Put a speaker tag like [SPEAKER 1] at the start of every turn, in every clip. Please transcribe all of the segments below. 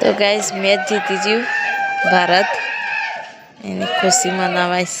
[SPEAKER 1] તો guys match જીતી ગયું ભારત. એની ખુશી મનાવાઈશ.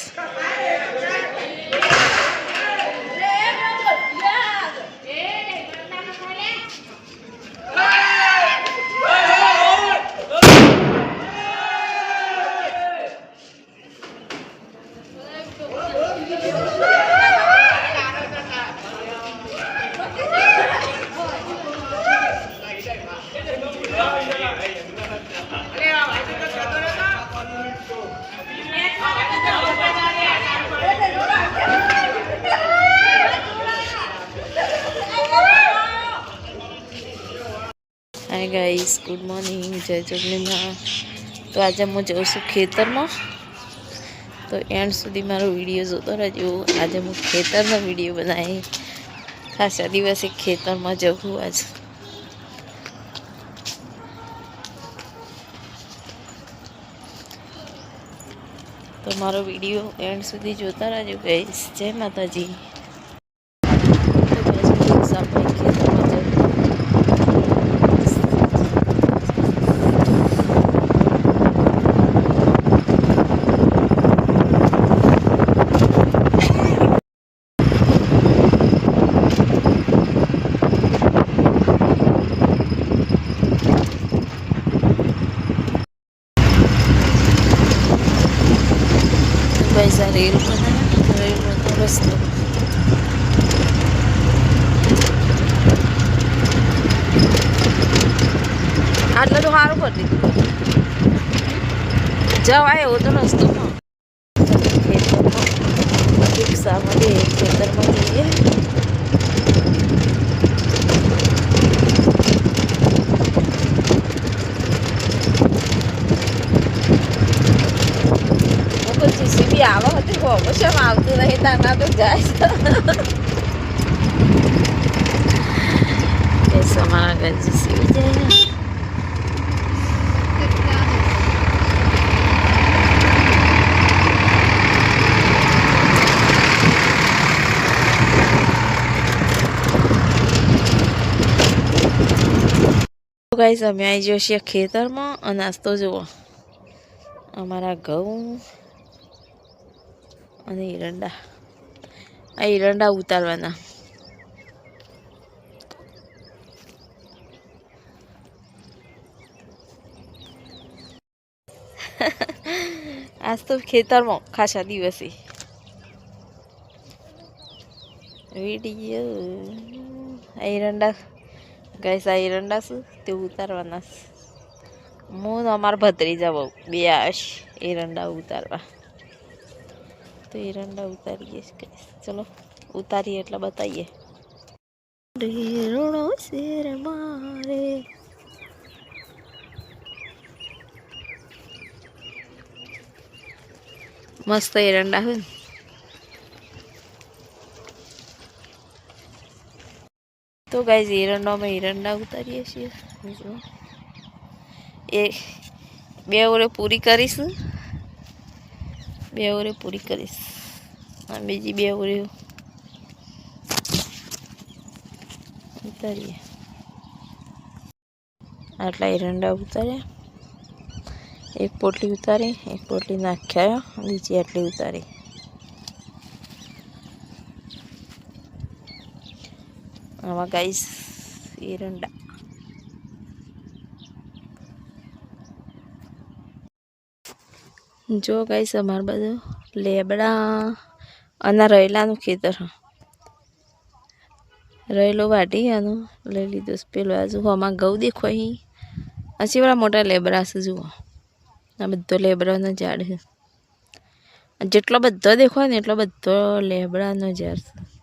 [SPEAKER 1] હાય ગાઈસ ગુડ મોર્નિંગ જય ચૂંટણીમાં તો આજે હું જઉં છું ખેતરમાં. તો એન્ડ સુધી મારો વીડિયો જોતો રહેજો. આજે હું ખેતરનો વીડિયો બનાવી. ખાસા દિવસે ખેતરમાં જવું આજ. તો મારો વીડિયો એન્ડ સુધી જોતા રહેજો ગાઈસ જય માતાજી તો guys, હું આપણે ખેતરમાં જવું પૈસા રેલ બનાવ્યા રેલનો રસ્તો આટલે તો સારું કરી દીધું જવાય એવો તો રસ્તો ખેતરમાં રિક્ષામાં જઈએ ખેતરમાં જઈએ કોઈ જીસીબી આવો હતી હોવો છે આવતું નહીં તાના તો જાય એ સમારા ઘર જીસીબી જાય ને ગાઈસ અમે આવી જઈએ છીએ ખેતરમાં અને નાસ્તો જુઓ અમારા ઘઉં અને એરંડા. આ એરંડા ઉતારવાના. આજ તો ખેતરમાં ખાસા દિવસે. વીડિયો. એરંડા. ગાઈસ, આ એરંડા શું? તે ઉતારવાના. હું અમારા ભત્રીજા બહુ. બે આશ એરંડા ઉતારવા. તો એરંડા ઉતારીએ ચલો, ઉતારીએ એટલે બતાવીએ. રેણો મારે. મસ્ત એરંડા હોય તો ગાઈઝ અમે એરંડા ઉતારીએ છીએ. એ બે ઓરે પૂરી કરીશું. બે ઓરે પૂરી કરીશ. અને બીજી બે ઓરે ઉતારીએ. આટલા એરંડા ઉતાર્યા. એક પોટલી ઉતારી, એક પોટલી નાખ્યા, બીજી આટલી ઉતારી. આમાં ગાઈસ એરંડા જો ગાઈસ, અમારું બધું લેબડા અને રૈલાનું ખેતર. રૈલો વાટી આનું લઈ લીધું. પેલું. આજુ આમાં ઘઉં દેખો અહીં. પછી વાળા મોટા લેબરા છે, જુઓ. આ બધો લેબડાનો ઝાડ છે. જેટલો બધો દેખો ને, એટલો બધો લેબડાનો ઝાડ છે.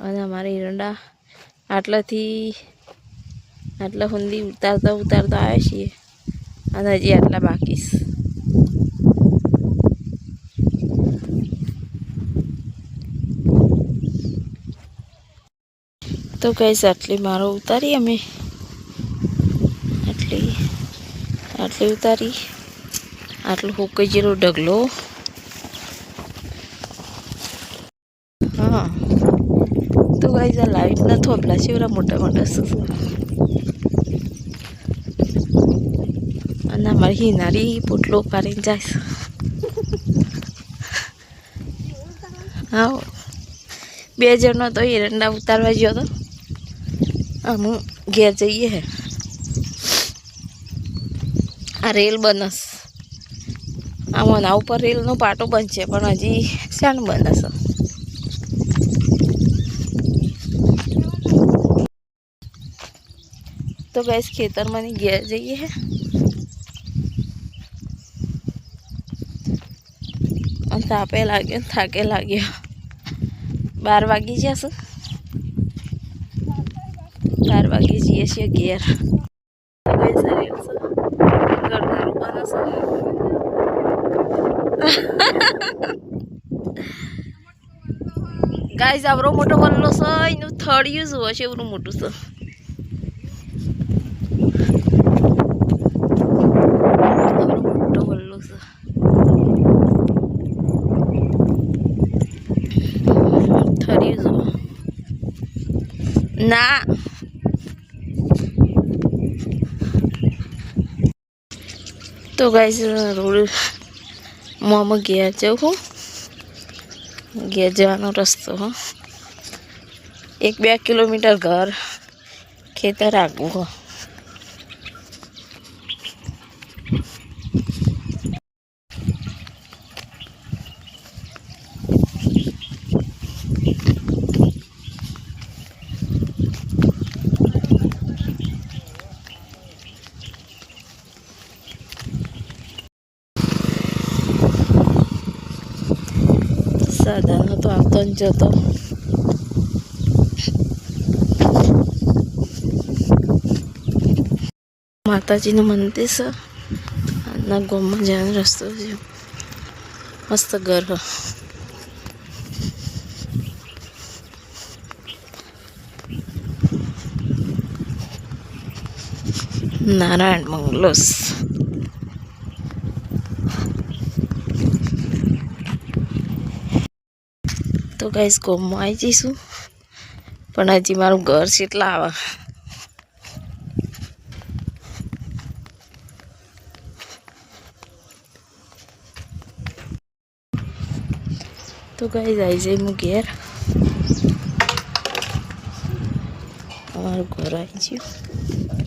[SPEAKER 1] અને અમારા એરંડા આટલાથી, આટલા સુધી ઉતારતા ઉતારતા આવ્યા છીએ. અને હજી આટલા બાકી છે તો કઈ આટલી મારો ઉતારી અમે આટલી આટલી ઉતારી આટલું હુકાઈ જેલો ઢગલો હા તો ગાઈઝ આ લાઈટના થોભલા છે એવડા મોટા મોટા અને મારી હિનારી પોટલો ઉપાડીને છે હા બે જણનો તો એરંડા ઉતારવા ગયો તો હું ઘેર જઈએ હે આ રેલ બનસ આમાં ના ઉપર રેલનો પાટો બનશે પણ હજી શાણ બનસ તો ગેસ ખેતરમાં ઘેર જઈએ હે. તાપે લાગ્યો થાકે લાગ્યો બાર વાગી જશે બાર વાગે જઈએ છીએ ઘેર. ગાય આવરો મોટો વલ્લો છે, એનું થર્ડ યુઝ હોય છે, એવડું મોટું છે આવરો મોટો વલ્લો છે થળિયું જુઓ ના. તો ગાઈઝ રોડ મોમાં ગયા હું. ઘેર જવાનો રસ્તો એક બે કિલોમીટર ઘર ખેતર આગું હો સાધાનો તો આવતો જ જતો માતાજીનું મંદિર છે ના ગોમમાં જવાનો રસ્તો છે મસ્ત ઘર હ નારાયણ મંગલોસ ગાઈસ ગોમમાં આવી જઈશું પણ હજી મારું ઘર છે એટલા આવે તો ગાઈસ આવી જઈ હું ઘેર અમારું ઘર આવી ગયું